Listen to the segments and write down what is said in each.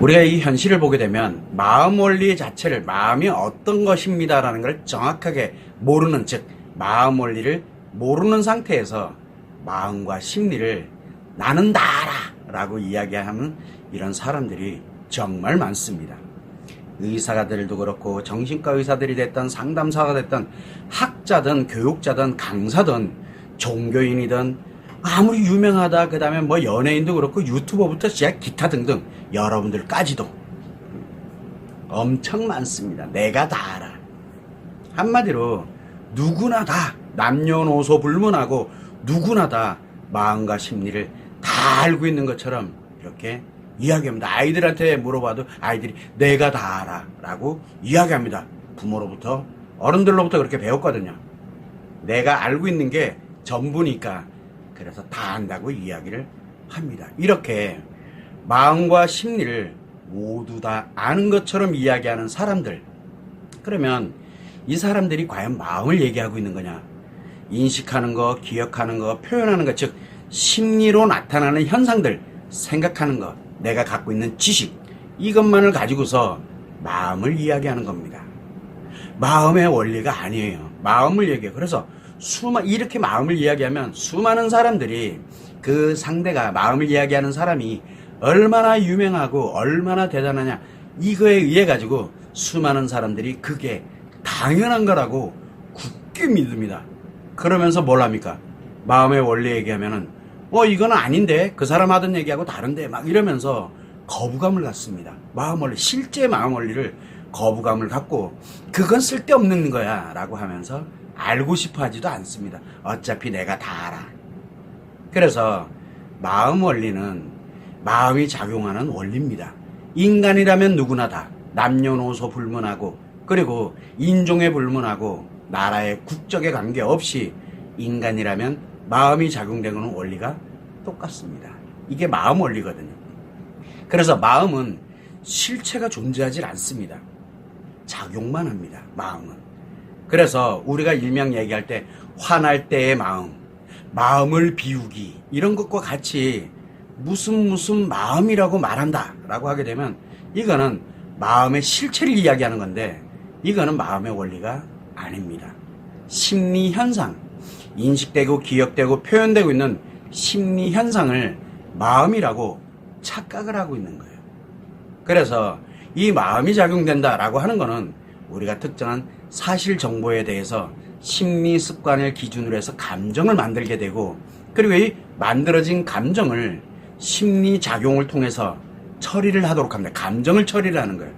우리가 이 현실을 보게 되면 마음 원리 자체를 마음이 어떤 것입니다라는 걸 정확하게 모르는 즉 마음 원리를 모르는 상태에서 마음과 심리를 나는 나라라고 이야기하는 이런 사람들이 정말 많습니다. 의사들도 그렇고 정신과 의사들이 됐든 상담사가 됐든 학자든 교육자든 강사든 종교인이든 아무리 유명하다 그 다음에 뭐 연예인도 그렇고 유튜버부터 시작 기타 등등 여러분들까지도 엄청 많습니다. 내가 다 알아. 한마디로 누구나 다 남녀노소 불문하고 누구나 다 마음과 심리를 다 알고 있는 것처럼 이렇게 이야기합니다. 아이들한테 물어봐도 아이들이 내가 다 알아 라고 이야기합니다. 부모로부터 어른들로부터 그렇게 배웠거든요. 내가 알고 있는 게 전부니까 그래서 다 안다고 이야기를 합니다. 이렇게 마음과 심리를 모두 다 아는 것처럼 이야기하는 사람들. 그러면 이 사람들이 과연 마음을 얘기하고 있는 거냐? 인식하는 거, 기억하는 거, 표현하는 것, 즉, 심리로 나타나는 현상들, 생각하는 것, 내가 갖고 있는 지식, 이것만을 가지고서 마음을 이야기하는 겁니다. 마음의 원리가 아니에요. 마음을 얘기해요. 그래서 수마, 이렇게 마음을 이야기하면 수많은 사람들이 그 상대가 마음을 이야기하는 사람이 얼마나 유명하고 얼마나 대단하냐 이거에 의해 가지고 수많은 사람들이 그게 당연한 거라고 굳게 믿습니다. 그러면서 뭘 합니까? 마음의 원리 얘기하면은 어 이건 아닌데 그 사람 하던 얘기하고 다른데 막 이러면서 거부감을 갖습니다. 마음 원리 실제 마음 원리를 거부감을 갖고 그건 쓸데없는 거야라고 하면서 알고 싶어 하지도 않습니다. 어차피 내가 다 알아. 그래서 마음 원리는 마음이 작용하는 원리입니다. 인간이라면 누구나 다 남녀노소 불문하고 그리고 인종에 불문하고 나라의 국적에 관계없이 인간이라면 마음이 작용되는 원리가 똑같습니다. 이게 마음 원리거든요. 그래서 마음은 실체가 존재하지 않습니다. 작용만 합니다. 마음은. 그래서 우리가 일명 얘기할 때 화날 때의 마음, 마음을 비우기 이런 것과 같이 무슨 무슨 마음이라고 말한다 라고 하게 되면 이거는 마음의 실체를 이야기하는 건데 이거는 마음의 원리가 아닙니다. 심리 현상, 인식되고 기억되고 표현되고 있는 심리 현상을 마음이라고 착각을 하고 있는 거예요. 그래서 이 마음이 작용된다라고 하는 거는 우리가 특정한 사실 정보에 대해서 심리 습관을 기준으로 해서 감정을 만들게 되고 그리고 이 만들어진 감정을 심리 작용을 통해서 처리를 하도록 합니다. 감정을 처리를 하는 거예요.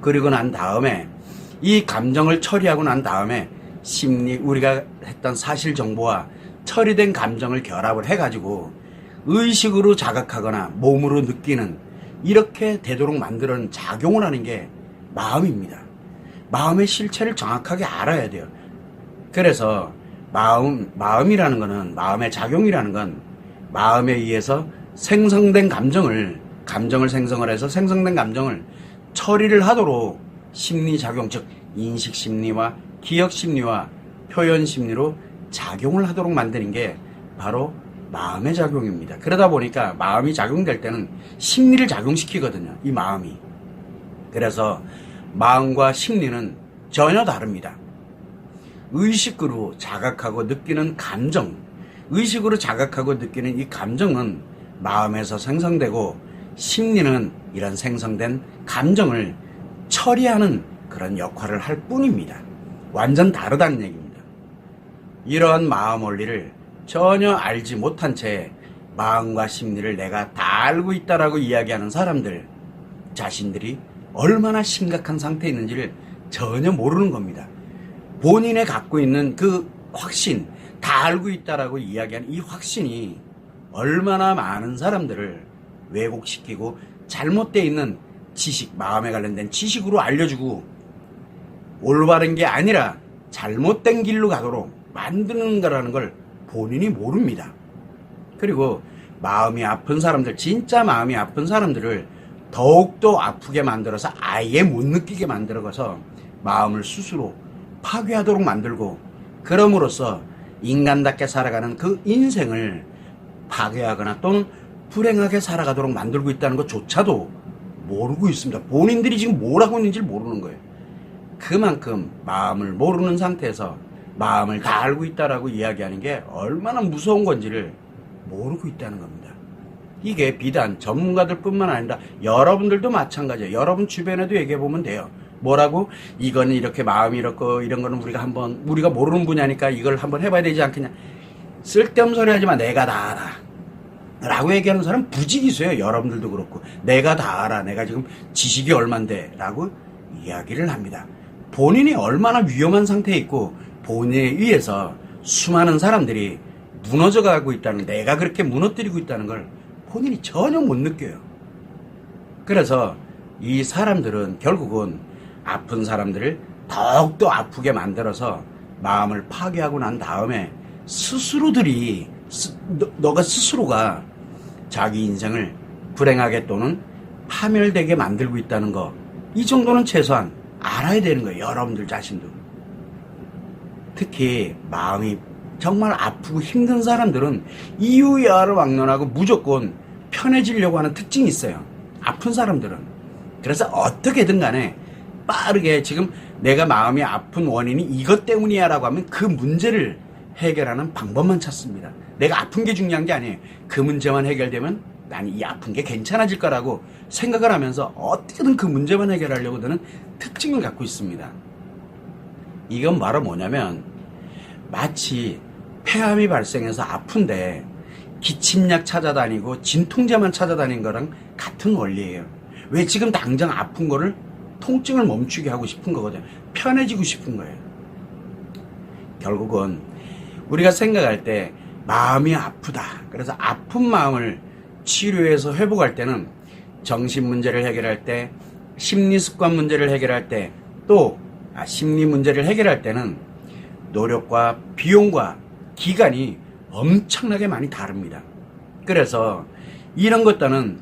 그리고 난 다음에 이 감정을 처리하고 난 다음에 심리 우리가 했던 사실 정보와 처리된 감정을 결합을 해가지고 의식으로 자각하거나 몸으로 느끼는 이렇게 되도록 만드는 작용을 하는 게 마음입니다. 마음의 실체를 정확하게 알아야 돼요. 그래서 마음, 마음이라는 거는, 마음의 작용이라는 건 마음에 의해서 생성된 감정을, 감정을 생성을 해서 생성된 감정을 처리를 하도록 심리작용, 즉, 인식심리와 기억심리와 표현심리로 작용을 하도록 만드는 게 바로 마음의 작용입니다. 그러다 보니까 마음이 작용될 때는 심리를 작용시키거든요. 이 마음이. 그래서 마음과 심리는 전혀 다릅니다. 의식으로 자각하고 느끼는 감정, 의식으로 자각하고 느끼는 이 감정은 마음에서 생성되고 심리는 이런 생성된 감정을 처리하는 그런 역할을 할 뿐입니다. 완전 다르다는 얘기입니다. 이러한 마음 원리를 전혀 알지 못한 채 마음과 심리를 내가 다 알고 있다라고 이야기하는 사람들 자신들이 얼마나 심각한 상태에 있는지를 전혀 모르는 겁니다. 본인의 갖고 있는 그 확신, 다 알고 있다라고 이야기하는 이 확신이 얼마나 많은 사람들을 왜곡시키고 잘못되어 있는 지식, 마음에 관련된 지식으로 알려주고 올바른 게 아니라 잘못된 길로 가도록 만드는 거라는 걸 본인이 모릅니다. 그리고 마음이 아픈 사람들, 진짜 마음이 아픈 사람들을 더욱더 아프게 만들어서 아예 못 느끼게 만들어서 마음을 스스로 파괴하도록 만들고 그럼으로써 인간답게 살아가는 그 인생을 파괴하거나 또는 불행하게 살아가도록 만들고 있다는 것조차도 모르고 있습니다. 본인들이 지금 뭘 하고 있는지 모르는 거예요. 그만큼 마음을 모르는 상태에서 마음을 다 알고 있다라고 이야기하는 게 얼마나 무서운 건지를 모르고 있다는 겁니다. 이게 비단 전문가들 뿐만 아니라 여러분들도 마찬가지예요. 여러분 주변에도 얘기해 보면 돼요. 뭐라고? 이거는 이렇게 마음이 이렇고 이런 거는 우리가 한번 우리가 모르는 분야니까 이걸 한번 해봐야 되지 않겠냐. 쓸데없는 소리 하지 마. 내가 다 알아. 라고 얘기하는 사람 부지기수예요. 여러분들도 그렇고. 내가 다 알아. 내가 지금 지식이 얼만데. 라고 이야기를 합니다. 본인이 얼마나 위험한 상태에 있고 본인에 의해서 수많은 사람들이 무너져 가고 있다는 내가 그렇게 무너뜨리고 있다는 걸 본인이 전혀 못 느껴요. 그래서 이 사람들은 결국은 아픈 사람들을 더욱더 아프게 만들어서 마음을 파괴하고 난 다음에 스스로들이 스- 너, 너가 스스로가 자기 인생을 불행하게 또는 파멸되게 만들고 있다는 거 이 정도는 최소한 알아야 되는 거예요 여러분들 자신도. 특히 마음이 정말 아프고 힘든 사람들은 이유야를 왕론하고 무조건 편해지려고 하는 특징이 있어요 아픈 사람들은. 그래서 어떻게든 간에 빠르게 지금 내가 마음이 아픈 원인이 이것 때문이야 라고 하면 그 문제를 해결하는 방법만 찾습니다. 내가 아픈 게 중요한 게 아니에요. 그 문제만 해결되면 난 이 아픈 게 괜찮아질 거라고 생각을 하면서 어떻게든 그 문제만 해결하려고 드는 특징을 갖고 있습니다. 이건 바로 뭐냐면 마치 폐암이 발생해서 아픈데 기침약 찾아다니고 진통제만 찾아다닌 거랑 같은 원리예요. 왜 지금 당장 아픈 거를 통증을 멈추게 하고 싶은 거거든요. 편해지고 싶은 거예요. 결국은 우리가 생각할 때 마음이 아프다. 그래서 아픈 마음을 치료해서 회복할 때는 정신 문제를 해결할 때, 심리 습관 문제를 해결할 때, 또 아, 심리 문제를 해결할 때는 노력과 비용과 기간이 엄청나게 많이 다릅니다. 그래서 이런 것들은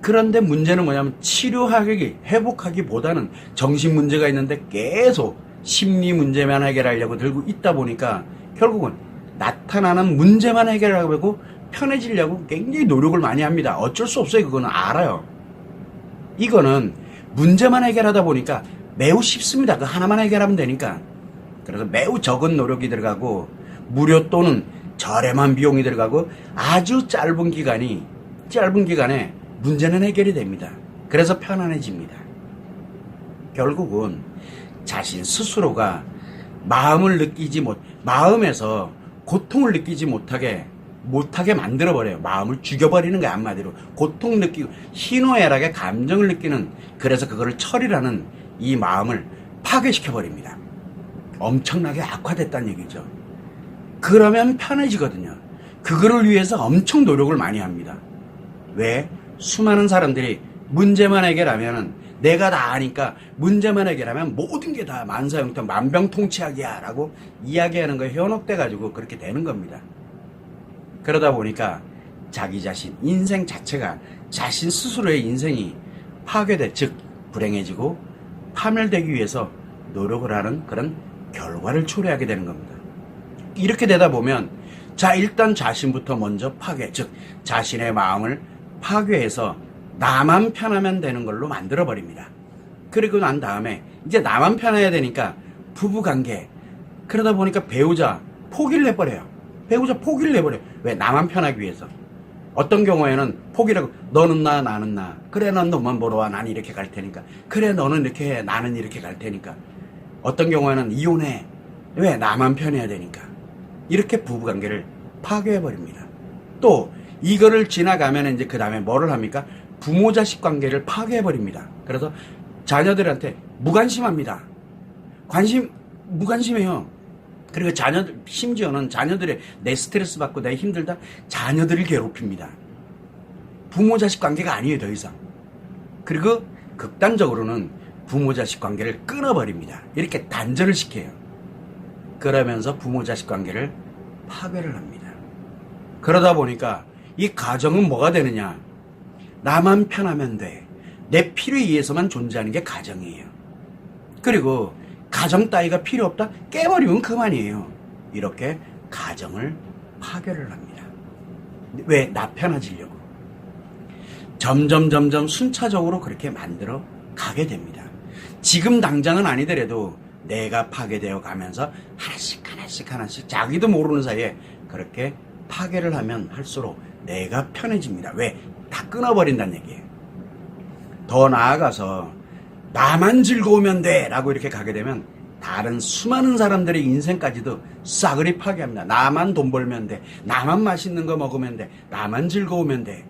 그런데 문제는 뭐냐면 치료하기, 회복하기보다는 정신 문제가 있는데 계속 심리 문제만 해결하려고 들고 있다 보니까 결국은 나타나는 문제만 해결하려고 편해지려고 굉장히 노력을 많이 합니다. 어쩔 수 없어요. 그거는 알아요. 이거는 문제만 해결하다 보니까 매우 쉽습니다. 그 하나만 해결하면 되니까. 그래서 매우 적은 노력이 들어가고 무료 또는 저렴한 비용이 들어가고 아주 짧은 기간이 짧은 기간에 문제는 해결이 됩니다. 그래서 편안해집니다. 결국은 자신 스스로가 마음을 느끼지 못, 마음에서 고통을 느끼지 못하게, 못하게 만들어버려요. 마음을 죽여버리는 거야, 한마디로. 고통 느끼고, 희노애락의 감정을 느끼는, 그래서 그거를 처리라는 이 마음을 파괴시켜버립니다. 엄청나게 악화됐다는 얘기죠. 그러면 편해지거든요. 그거를 위해서 엄청 노력을 많이 합니다. 왜? 수많은 사람들이 문제만 해결하면은 내가 다 아니까 문제만 해결하면 모든 게 다 만사형통 만병통치약이야 라고 이야기하는 거에 현혹돼 가지고 그렇게 되는 겁니다. 그러다 보니까 자기 자신 인생 자체가 자신 스스로의 인생이 파괴돼 즉 불행해지고 파멸되기 위해서 노력을 하는 그런 결과를 초래하게 되는 겁니다. 이렇게 되다 보면 자 일단 자신부터 먼저 파괴 즉 자신의 마음을 파괴해서 나만 편하면 되는 걸로 만들어 버립니다. 그리고 난 다음에 이제 나만 편해야 되니까 부부 관계 그러다 보니까 배우자 포기를 내버려요. 배우자 포기를 내버려요. 왜 나만 편하기 위해서. 어떤 경우에는 포기라고 너는 나 나는 나 그래 넌 너만 보러 와난 이렇게 갈 테니까 그래 너는 이렇게 해 나는 이렇게 갈 테니까 어떤 경우에는 이혼해 왜 나만 편해야 되니까 이렇게 부부관계를 파괴해 버립니다. 또 이거를 지나가면 이제 그 다음에 뭐를 합니까? 부모 자식 관계를 파괴해 버립니다. 그래서 자녀들한테 무관심합니다. 관심 무관심해요. 그리고 자녀들 심지어는 자녀들의 내 스트레스 받고 내 힘들다 자녀들을 괴롭힙니다. 부모 자식 관계가 아니에요 더 이상. 그리고 극단적으로는 부모 자식 관계를 끊어버립니다. 이렇게 단절을 시켜요. 그러면서 부모 자식 관계를 파괴를 합니다. 그러다 보니까 이 가정은 뭐가 되느냐? 나만 편하면 돼. 내 필요에 의해서만 존재하는 게 가정이에요. 그리고 가정 따위가 필요 없다? 깨버리면 그만이에요. 이렇게 가정을 파괴를 합니다. 왜? 나 편해지려고. 점점 점점 순차적으로 그렇게 만들어 가게 됩니다. 지금 당장은 아니더라도 내가 파괴되어 가면서 하나씩 하나씩 하나씩 자기도 모르는 사이에 그렇게 파괴를 하면 할수록 내가 편해집니다. 왜? 다 끊어버린다는 얘기예요. 더 나아가서 나만 즐거우면 돼 라고 이렇게 가게 되면 다른 수많은 사람들의 인생까지도 싸그리 파괴합니다. 나만 돈 벌면 돼. 나만 맛있는 거 먹으면 돼. 나만 즐거우면 돼.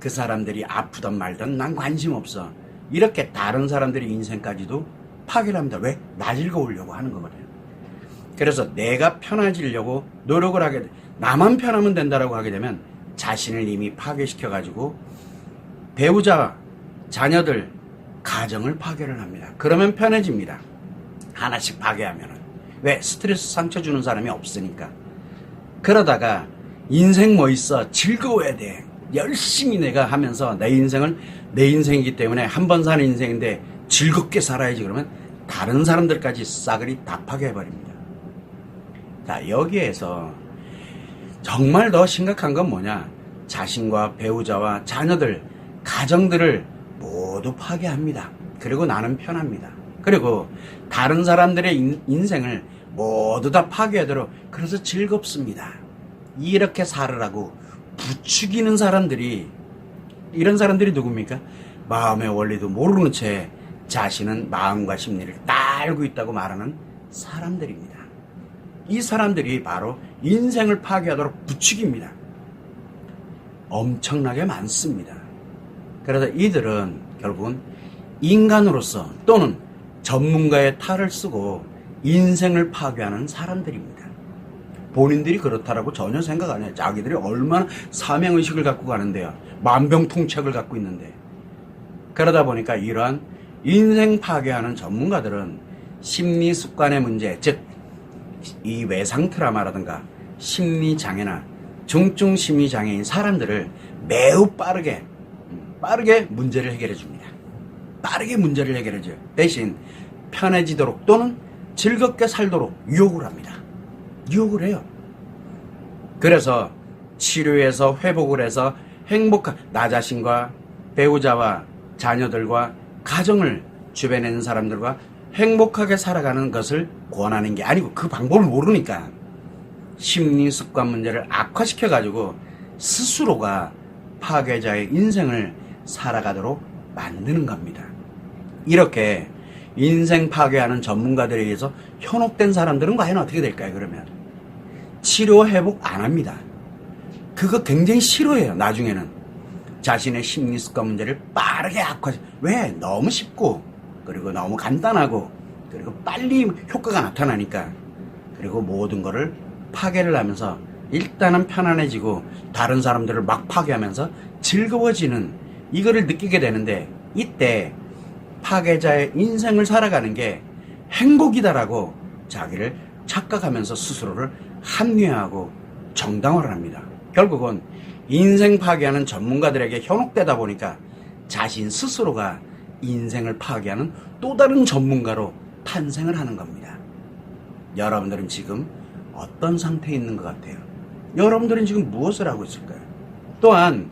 그 사람들이 아프던 말든 난 관심 없어. 이렇게 다른 사람들의 인생까지도 파괴를 합니다. 왜? 나 즐거우려고 하는 거거든요. 그래서 내가 편해지려고 노력을 하게 돼. 나만 편하면 된다라고 하게 되면 자신을 이미 파괴시켜가지고 배우자, 자녀들, 가정을 파괴를 합니다. 그러면 편해집니다. 하나씩 파괴하면은. 왜? 스트레스 상처 주는 사람이 없으니까. 그러다가 인생 뭐 있어? 즐거워야 돼. 열심히 내가 하면서 내 인생을 내 인생이기 때문에 한 번 사는 인생인데 즐겁게 살아야지 그러면 다른 사람들까지 싸그리 다 파괴해버립니다. 자, 여기에서 정말 더 심각한 건 뭐냐? 자신과 배우자와 자녀들, 가정들을 모두 파괴합니다. 그리고 나는 편합니다. 그리고 다른 사람들의 인, 인생을 모두 다 파괴하도록 그래서 즐겁습니다. 이렇게 살으라고 부추기는 사람들이 이런 사람들이 누굽니까? 마음의 원리도 모르는 채 자신은 마음과 심리를 다 알고 있다고 말하는 사람들입니다. 이 사람들이 바로 인생을 파괴하도록 부추깁니다. 엄청나게 많습니다. 그래서 이들은 결국은 인간으로서 또는 전문가의 탈을 쓰고 인생을 파괴하는 사람들입니다. 본인들이 그렇다라고 전혀 생각 안 해요. 자기들이 얼마나 사명의식을 갖고 가는데요. 만병통치약을 갖고 있는데. 그러다 보니까 이러한 인생 파괴하는 전문가들은 심리 습관의 문제, 즉, 이 외상 트라마라든가 심리 장애나 중증 심리 장애인 사람들을 매우 빠르게, 빠르게 문제를 해결해 줍니다. 빠르게 문제를 해결해 줘요. 대신 편해지도록 또는 즐겁게 살도록 유혹을 합니다. 유혹을 해요. 그래서 치료해서 회복을 해서 행복한 나 자신과 배우자와 자녀들과 가정을 주변에 있는 사람들과 행복하게 살아가는 것을 권하는 게 아니고 그 방법을 모르니까 심리 습관 문제를 악화시켜 가지고 스스로가 파괴자의 인생을 살아가도록 만드는 겁니다. 이렇게 인생 파괴하는 전문가들에 의해서 현혹된 사람들은 과연 어떻게 될까요, 그러면? 치료 회복 안 합니다. 그거 굉장히 싫어해요, 나중에는. 자신의 심리 습관 문제를 빠르게 악화, 왜? 너무 쉽고, 그리고 너무 간단하고, 그리고 빨리 효과가 나타나니까, 그리고 모든 거를 파괴를 하면서 일단은 편안해지고, 다른 사람들을 막 파괴하면서 즐거워지는 이거를 느끼게 되는데, 이때 파괴자의 인생을 살아가는 게 행복이다라고 자기를 착각하면서 스스로를 합리화하고 정당화를 합니다. 결국은 인생 파괴하는 전문가들에게 현혹되다 보니까 자신 스스로가 인생을 파괴하는 또 다른 전문가로 탄생을 하는 겁니다. 여러분들은 지금 어떤 상태에 있는 것 같아요? 여러분들은 지금 무엇을 하고 있을까요? 또한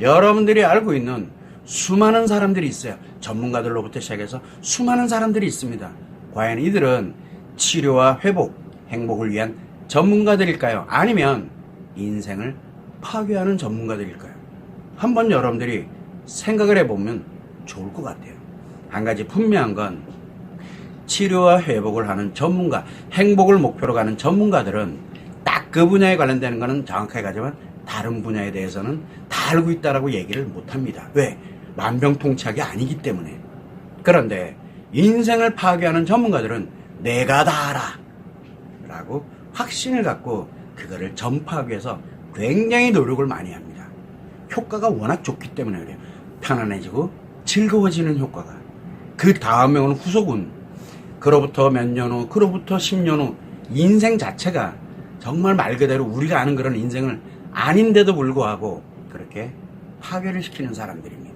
여러분들이 알고 있는 수많은 사람들이 있어요. 전문가들로부터 시작해서 수많은 사람들이 있습니다. 과연 이들은 치료와 회복, 행복을 위한 전문가들일까요? 아니면 인생을 파괴하는 전문가들일까요? 한번 여러분들이 생각을 해보면 좋을 것 같아요. 한 가지 분명한 건 치료와 회복을 하는 전문가, 행복을 목표로 가는 전문가들은 딱 그 분야에 관련되는 거는 정확하게 가지만 다른 분야에 대해서는 다 알고 있다라고 얘기를 못 합니다. 왜? 만병통치약이 아니기 때문에. 그런데 인생을 파괴하는 전문가들은 내가 다 알아. 라고 확신을 갖고 그거를 전파하기 위해서 굉장히 노력을 많이 합니다. 효과가 워낙 좋기 때문에 그래요. 편안해지고 즐거워지는 효과가. 그 다음에 오는 후속은 그로부터 몇 년 후, 그로부터 10년 후 인생 자체가 정말 말 그대로 우리가 아는 그런 인생을 아닌데도 불구하고 그렇게 파괴를 시키는 사람들입니다.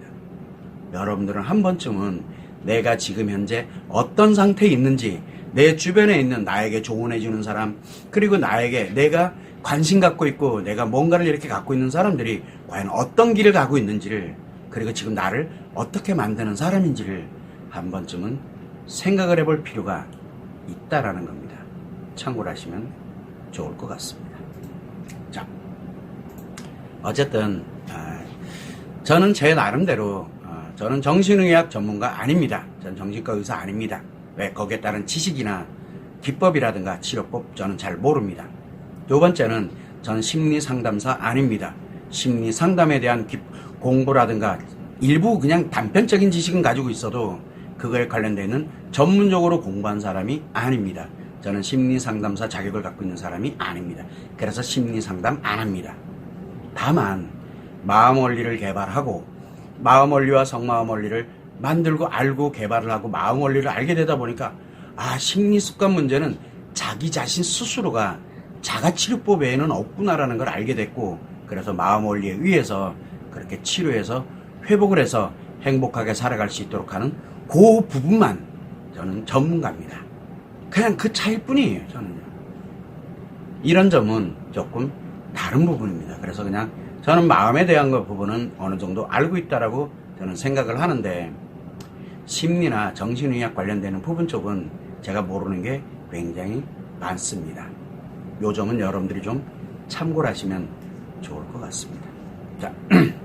여러분들은 한 번쯤은 내가 지금 현재 어떤 상태에 있는지 내 주변에 있는 나에게 조언해주는 사람 그리고 나에게 내가 관심 갖고 있고 내가 뭔가를 이렇게 갖고 있는 사람들이 과연 어떤 길을 가고 있는지를 그리고 지금 나를 어떻게 만드는 사람인지를 한 번쯤은 생각을 해볼 필요가 있다라는 겁니다. 참고를 하시면 좋을 것 같습니다. 자, 어쨌든 아, 저는 제 나름대로 어, 저는 정신의학 전문가 아닙니다. 전 정신과 의사 아닙니다. 왜 거기에 따른 지식이나 기법이라든가 치료법 저는 잘 모릅니다. 두 번째는 전 심리 상담사 아닙니다. 심리 상담에 대한 기- 공부라든가 일부 그냥 단편적인 지식은 가지고 있어도 그거에 관련되는 전문적으로 공부한 사람이 아닙니다. 저는 심리 상담사 자격을 갖고 있는 사람이 아닙니다. 그래서 심리 상담 안 합니다. 다만 마음 원리를 개발하고 마음 원리와 속마음 원리를 만들고 알고 개발을 하고 마음 원리를 알게 되다 보니까 아 심리 습관 문제는 자기 자신 스스로가 자가 치료법 외에는 없구나라는 걸 알게 됐고 그래서 마음 원리에 의해서 그렇게 치료해서 회복을 해서 행복하게 살아갈 수 있도록 하는 그 부분만 저는 전문가입니다. 그냥 그 차이일 뿐이에요, 저는요. 이런 점은 조금 다른 부분입니다. 그래서 그냥 저는 마음에 대한 그 부분은 어느 정도 알고 있다라고 저는 생각을 하는데 심리나 정신의학 관련되는 부분 쪽은 제가 모르는 게 굉장히 많습니다. 요 점은 여러분들이 좀 참고를 하시면 좋을 것 같습니다. 자,